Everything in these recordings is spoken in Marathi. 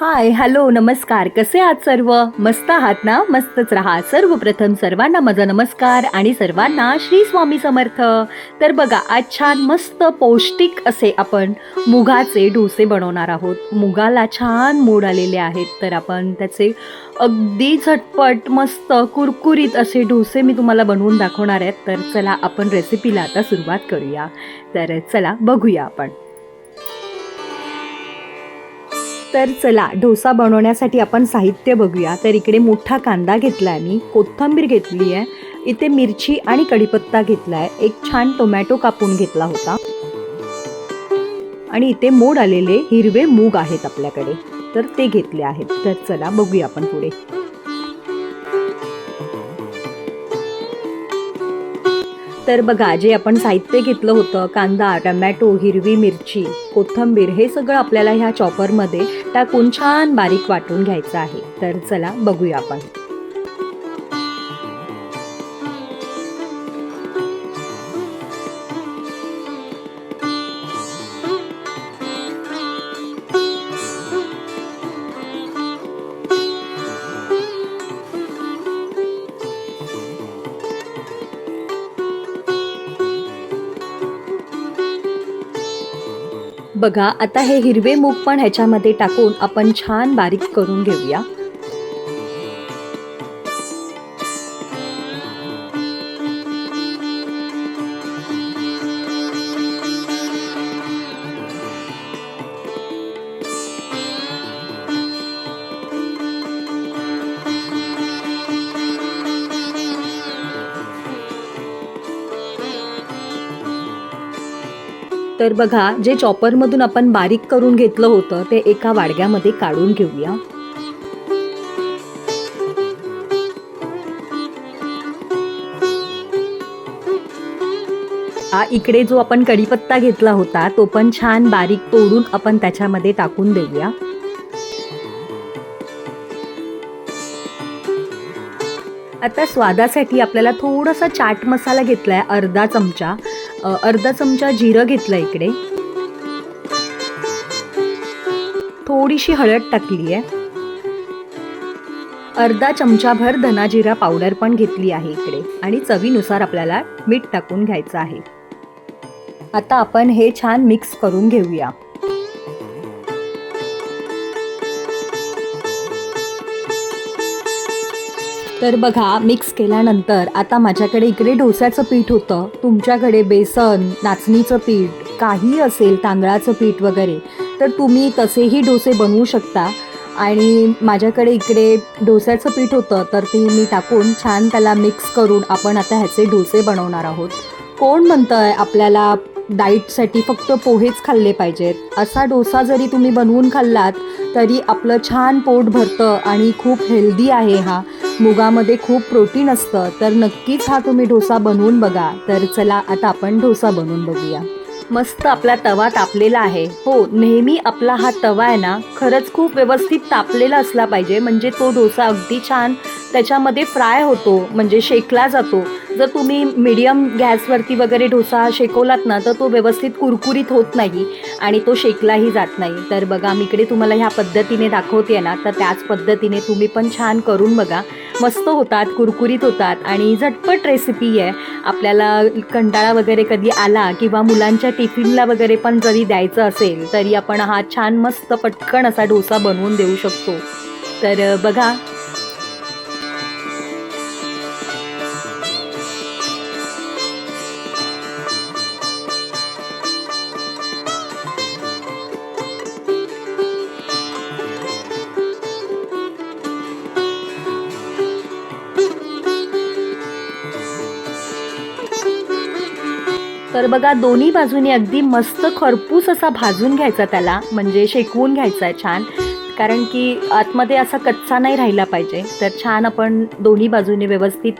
हाय हॅलो नमस्कार. कसे आहात सर्व? मस्त आहात ना? मस्तच राहा. सर्वप्रथम सर्वांना माझा नमस्कार आणि सर्वांना श्री स्वामी समर्थ. तर बघा आज छान मस्त पौष्टिक असे आपण मुगाचे डोसे बनवणार आहोत. मुगाला छान मोड आलेले आहेत. तर आपण त्याचे अगदी झटपट मस्त कुरकुरीत असे डोसे मी तुम्हाला बनवून दाखवणार आहेत. तर चला आपण रेसिपीला आता सुरुवात करूया. तर चला बघूया आपण. तर चला डोसा बनवण्यासाठी आपण साहित्य बघूया. तर इकडे मोठा कांदा घेतला आहे मी कोथिंबीर घेतली आहे. इथे मिरची आणि कढीपत्ता घेतला आहे एक छान टोमॅटो कापून घेतला होता. आणि इथे मोड आलेले हिरवे मूग आहेत आपल्याकडे. तर ते घेतले आहेत. तर चला बघूया आपण पुढे. तर बघा जे आपण साहित्य घेतलं होतं कांदा टमॅटो हिरवी मिरची कोथिंबीर हे सगळं आपल्याला ह्या चॉपरमध्ये टाकून छान बारीक वाटून घ्यायचं आहे. तर चला बघूया आपण. बघा आता हे हिरवे मूग पण ह्याच्यामध्ये टाकून आपण छान बारीक करून घेऊया. तर बघा जे चॉपरमधून आपण बारीक करून घेतलं होतं ते एका वाडग्यामध्ये काढून घेऊया. इकडे जो आपण कढीपत्ता घेतला होता तो पण छान बारीक तोडून आपण त्याच्यामध्ये टाकून देऊया. आता स्वादासाठी आपल्याला थोडासा चाट मसाला घेतलाय अर्धा चमचा. अर्धा चमचा जिरं घेतलं इकडे. थोडीशी हळद टाकली आहे अर्धा चमचाभर धनाजिरा पावडर पण घेतली आहे इकडे आणि चवीनुसार आपल्याला मीठ टाकून घ्यायचं आहे. आता आपण हे छान मिक्स करून घेऊया. तर बघा मिक्स केल्यानंतर आता माझ्याकडे इकडे डोस्याचं पीठ होतं. तुमच्याकडे बेसन नाचणीचं पीठ काही असेल तांदळाचं पीठ वगैरे तर तुम्ही तसेही डोसे बनवू शकता. आणि माझ्याकडे इकडे डोस्याचं पीठ होतं तर ते मी टाकून छान त्याला मिक्स करून आपण आता ह्याचे डोसे बनवणार आहोत. कोण म्हणतं आहे आपल्याला डाईटसाठी फक्त पोहेच खाल्ले पाहिजेत. असा डोसा जरी तुम्ही बनवून खाल्लात तरी आपलं छान पोट भरतं आणि खूप हेल्दी आहे हा. मुगामध्ये खूप प्रोटीन असतं तर नक्कीच हा तुम्ही डोसा बनवून बघा. तर चला आता आपण डोसा बनवून बघूया. मस्त आपला तवा तापलेला आहे. हो नेहमी आपला हा तवा आहे ना खरंच खूप व्यवस्थित तापलेला असला पाहिजे. म्हणजे तो डोसा अगदी छान त्याच्यामध्ये फ्राय होतो म्हणजे शेकला जातो. जर तुम्ही मिडियम गॅसवरती वगैरे डोसा शेकवलात ना तर तो व्यवस्थित कुरकुरीत होत नाही आणि तो शेकलाही जात नाही. तर बघा मी इकडे तुम्हाला ह्या पद्धतीने दाखवते ना तर त्याच पद्धतीने तुम्ही पण छान करून बघा. मस्त होतात कुरकुरीत होतात आणि झटपट रेसिपी आहे. आपल्याला कंटाळा वगैरे कधी आला किंवा मुलांच्या टिफिनला वगैरे पण जरी द्यायचं असेल तरी आपण हा छान मस्त पटकन असा डोसा बनवून देऊ शकतो. तर बघा तर बघा दोन्ही बाजूनी अगदी मस्त खरपूस असा भाजून घ्यायचा त्याला. म्हणजे शेकवून घ्यायचा आहे छान. कारण की आतमध्ये असा कच्चा नाही राहिला पाहिजे. तर छान आपण दोन्ही बाजूने व्यवस्थित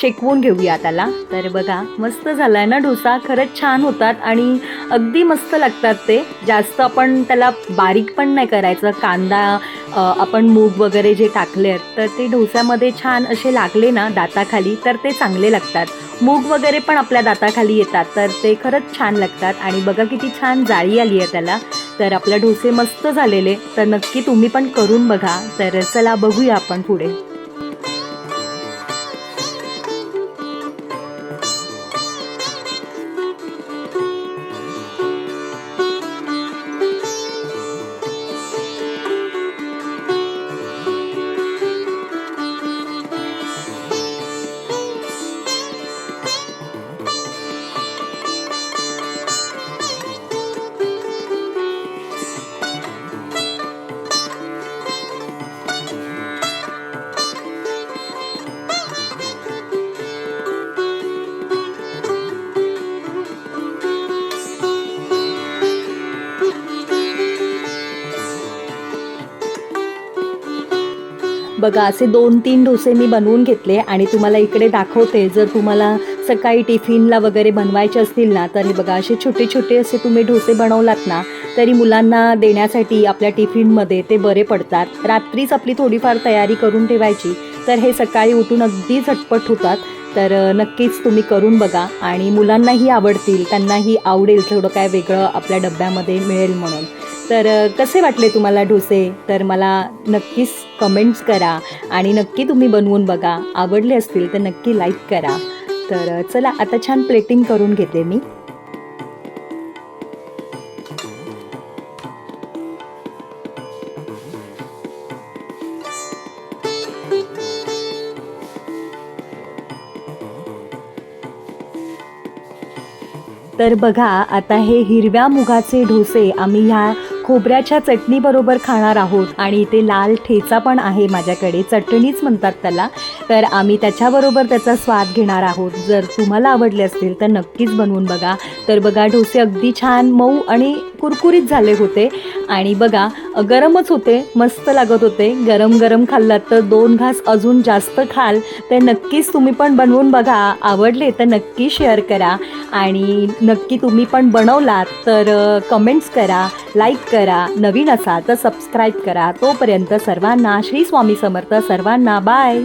शेकवून घेऊया त्याला. तर बघा मस्त झाला आहे ना डोसा? खरंच छान होतात आणि अगदी मस्त लागतात ते. जास्त आपण त्याला बारीक पण नाही करायचं. कांदा आपण मूग वगैरे जे टाकले आहेत तर ते डोस्यामध्ये छान असे लागले ना दाताखाली तर ते चांगले लागतात. मूग वगैरे पण आपल्या दाताखाली येतात. तर ते खरंच छान लागतात. आणि बघा किती छान जाळी आली आहे त्याला. तर आपले डोसे मस्त झालेले. तर नक्की तुम्ही पण करून बघा. तर चला बघूया आपण पुढे. बघा असे दोन तीन डोसे मी बनवून घेतले आणि तुम्हाला इकडे दाखवते. जर तुम्हाला सकाळी टिफिनला वगैरे बनवायचे असतील ना तर बघा असे छोटे छोटे असे तुम्ही डोसे बनवलात ना तरी मुलांना देण्यासाठी आपल्या टिफिनमध्ये ते बरे पडतात. रात्रीच आपली थोडीफार तयारी करून ठेवायची तर हे सकाळी उठून अगदी झटपट होतात. तर नक्कीच तुम्ही करून बघा आणि मुलांनाही आवडतील त्यांनाही आवडेल थोडं काय वेगळं आपल्या डब्यामध्ये मिळेल म्हणून. तर कसे वाटले तुम्हाला डोसे? तर मला नक्कीच कमेंट्स करा आणि नक्की तुम्ही बनवून बघा. आवडले असतील तर नक्की लाईक करा. तर चला आता छान प्लेटिंग करून घेते मी. तर बघा आता हे हिरव्या मुगाचे डोसे आम्ही ह्या खोबऱ्याच्या चटणीबरोबर खाणार आहोत. आणि इथे लाल ठेचा पण आहे माझ्याकडे. चटणीच म्हणतात त्याला. तर आम्ही त्याच्याबरोबर त्याचा स्वाद घेणार आहोत. जर तुम्हाला आवडले असतील तर नक्कीच बनवून बघा. तर बघा डोसे अगदी छान मऊ आणि कुरकुरीत झाले होते. आणि बघा गरमच होते मस्त लागत होते. गरम गरम खाल्लात तर दोन घास अजून जास्त खाल. तर नक्कीच तुम्ही पण बनवून बघा. आवडले तर नक्की शेअर करा. आणि नक्की तुम्ही पण बनवलात तर कमेंट्स करा लाईक करा. नवीन असाल तर सबस्क्राईब करा. तोपर्यंत सर्वांना श्री स्वामी समर्थ सर्वांना बाय